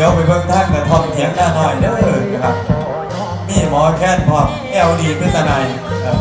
เดี๋ยวไปเบิ่งท่านกระทอมเถียงหน้าหน่อยเด้อครับ มีหมอแค่นพอเอลดีพิจาราครับ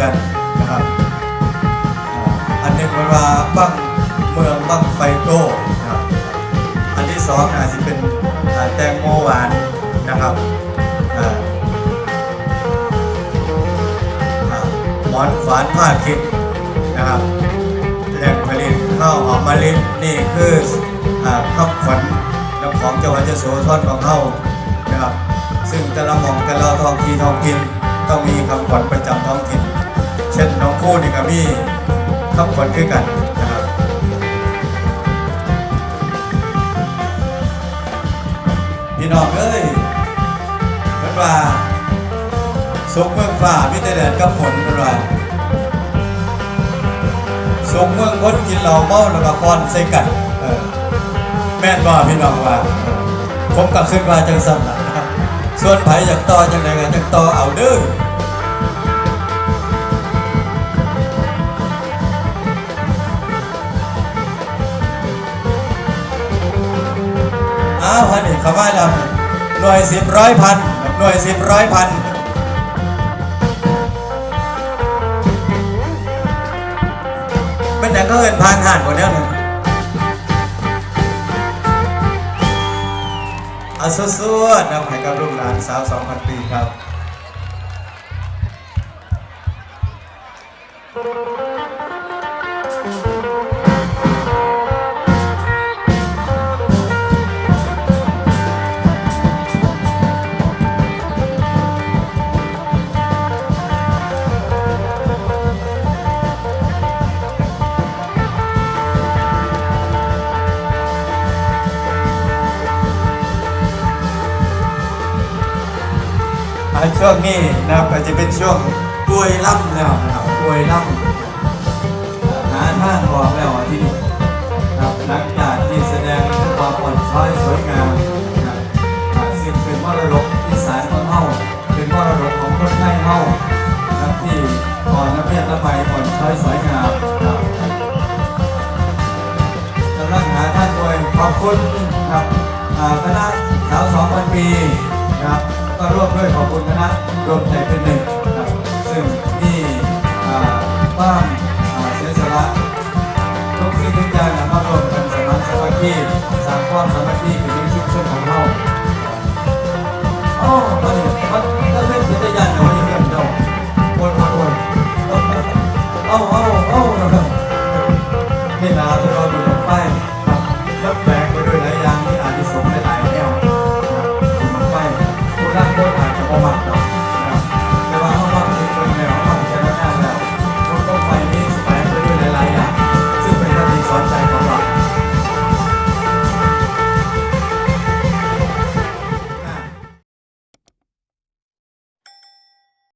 กันนะครับอันหนึงเป็นว่าบั้งเมืองบั้งไฟโก้นะครับอันที่สองอาจจะเป็นแตงโมหวานนะครับหมอนขวานผ้าคิดนะครับแหล่งผลิตข้าวหอมมะลินี่คือข้าวขวัญน้ำของจังหวัดยโสธรของเขานะครับซึ่งแต่ละหม่องแต่ละท้องที่ท้องถิ่นต้องมีคำขวัญประจำท้องถิ่น ช่นน้องคู่นี่ก็มีคำขวัญคือกันนะครับพี่น้องเอ้ยเพิ่นว่าสุกเมืองฟ้ามีแต่แดดกับฝนเพิ่นว่าสุกเมืองคนกินเหล้าเมาแล้วก็ฟอนใส่กันเออแม่นว่าพี่น้องว่า ผมก็คิดว่าจังซั่นนะครับ ส่วนไผอยากต่อจังไดก็จังต่อเอาเด้อ อ้าวฮันนี่เข้ามาแล้วนี่หน่วยสิบร้อยพันหน่วยสิบร้อยพันเป็นอย่างก็เอินพางห่านกว่านี้นึงเอาสู้ๆนำให้กับลูกหลานสาว2,000ปีครับ อ่าช่วงนี้นะครับอาจจะเป็นช่วงป่วยล่ำแล้วนะครับป่วยล่ำหาทางออกแล้วอะที่นี่นะครับหลังจากที่แสดงความอ่อนช้อยสวยงาม จ้างงาาพรวมกันสมานสมาชิกสามความสามัคคีเป็นชุมชนของเรา